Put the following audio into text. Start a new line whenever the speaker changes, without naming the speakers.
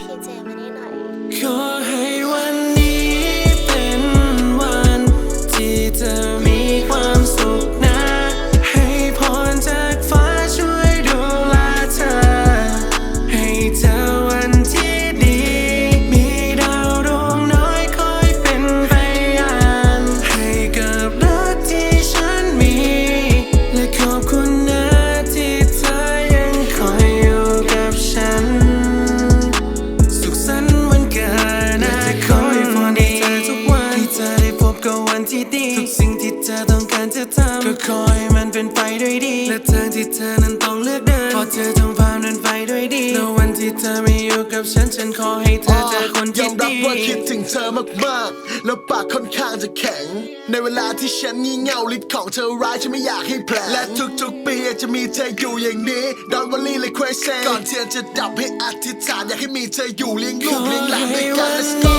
พี่เจมานี่หน่อ
ย ที่ดี ทุกสิ่งที่เธอต้องการจะทำก็ขอให้มันเป็นไปด้วยดี และทางที่เธอนั้นต้องเลือกเดินเพราะเธอต้องพามันไปด้วยดี แล้ววันที่เธอไม่อยู่กับฉัน ฉันขอให้เธอเจอคน
ย
ที่
อมรับ
ดี
ว่าคิดถึงเธอมากๆ แล้วปากค่อนข้างจะแข็ง ในเวลาที่ฉันงี่เง่าฤทธิ์ของเธอร้ายฉันไม่อยากให้แผลงและทุกๆปีจะมีเธออยู่อย่างนี้ดอนวันลี่เลย crazy ก่อนเทียนจะดับให้อธิษฐานอยากให้มีเธออยู่เลี้ยงลูกเลี้ยงหลานด้วยกัน let's go